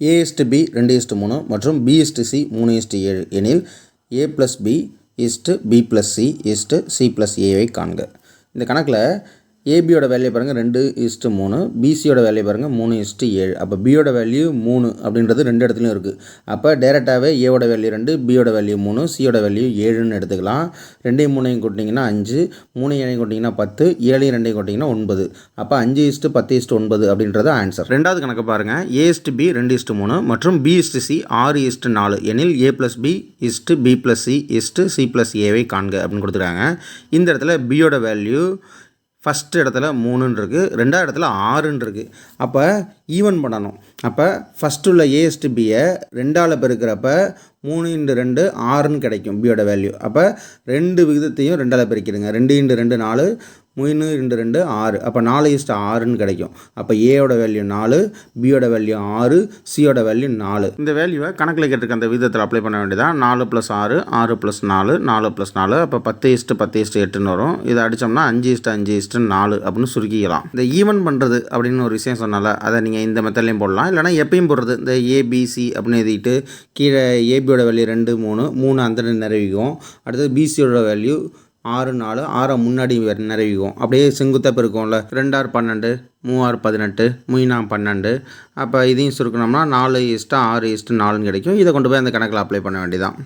ஏ is to B ரெண்டு is to மூணு மற்றும் பி இஸ்டு சி மூணு இஸ்டு ஏழு எனில் A plus B is to B plus C is to C plus ஏவை காண்க. இந்த கணக்கில் ஏபியோட வேல்யூ பாருங்கள் ரெண்டு இஸ்ட்டு மூணு பிசியோட வேல்யூ பாருங்கள் மூணு இஸ்ட்டு ஏழு அப்போ பியோட வேல்யூ மூணு அப்படின்றது ரெண்டு இடத்துலையும் இருக்குது அப்போ டேரெக்டாகவே ஏவோட வேல்யூ ரெண்டு பியோட வேல்யூ மூணு சியோட வேல்யூ ஏழுன்னு எடுத்துக்கலாம் ரெண்டையும் மூணையும் கூட்டிங்கன்னா அஞ்சு மூணு ஏழையும் கூட்டிங்கன்னா பத்து ஏழையும் ரெண்டையும் கூட்டிங்கன்னா ஒன்பது அப்போ அஞ்சு இஸ்ட்டு பத்து இஸ்ட்டு ஒன்பது அப்படின்றது ஆன்சர் ரெண்டாவது கணக்கு பாருங்கள் ஏ இஸ்ட்டு பி ரெண்டு இஸ்ட்டு மூணு மற்றும் பி இஸ்ட்டு சி ஆறு இஸ்ட்டு நாலு எனில் A plus B is to B plus C is to C plus ஏவை காண்க அப்படின்னு கொடுத்துருக்காங்க இந்த இடத்துல பியோட வேல்யூ ஃபஸ்ட் இடத்துல மூணுன்னு இருக்குது ரெண்டாவது இடத்துல ஆறுன்னு இருக்குது அப்போ ஈவன் பண்ணணும். அப்போ ஃபஸ்ட்டு உள்ள ஏஎஸ்டி பியை ரெண்டால் பெருக்கிறப்ப மூணு இன்டு ரெண்டு ஆறுன்னு கிடைக்கும் பியோட வேல்யூ அப்போ ரெண்டு விகிதத்தையும் ரெண்டால் பெருக்கிடுங்க. ரெண்டு இன்டு ரெண்டு நாலு மூணு ரெண்டு ரெண்டு ஆறு. அப்போ நாலு இஸ்ட் ஆறுன்னு கிடைக்கும். அப்போ ஏயோட வேல்யூ நாலு பியோட வேல்யூ ஆறு சியோட வேல்யூ நாலு. இந்த வேல்யூவை கணக்கில் கேட்டிருக்க அந்த விதத்தில் அப்ளை பண்ண வேண்டியதான் நாலு ப்ளஸ் ஆறு ஆறு ப்ளஸ் நாலு நாலு ப்ளஸ் நாலு. அப்போ பத்து இஸ்ட்டு பத்து இஸ்ட்டு எட்டுன்னு வரும். இதை அடித்தோம்னா அஞ்சு இஸ்ட்டு அஞ்சு இஸ்ட்டு நாலு அப்படின்னு சுருக்கிக்கலாம். இந்த ஈவன் பண்ணுறது அப்படின்னு ஒரு விஷயம் சொன்னால அதை நீங்கள் இந்த மெத்தட்லையும் போடலாம். இல்லைனா எப்பயும் போடுறது இந்த ஏபிசி அப்படின்னு எழுதிட்டு கீழே ஏபியோட வேல்யூ ரெண்டு மூணு மூணு அந்த நிறைவிக்கும். அடுத்தது பிசியோட வேல்யூ ஆறு நாலு ஆறை முன்னாடி நிறைவிக்கும் அப்படியே செங்குத்தாக பெருக்கும்ல ரெண்டாறு பன்னெண்டு மூவாறு பதினெட்டு மூணாம் பன்னெண்டு. அப்போ இதையும் சுருக்கணும்னா நாலு இஸ்ட்டு ஆறு இஸ்ட்டு நாலுன்னு கிடைக்கும். இதை கொண்டு போய் அந்த கணக்கில் அப்ளை பண்ண வேண்டியதான்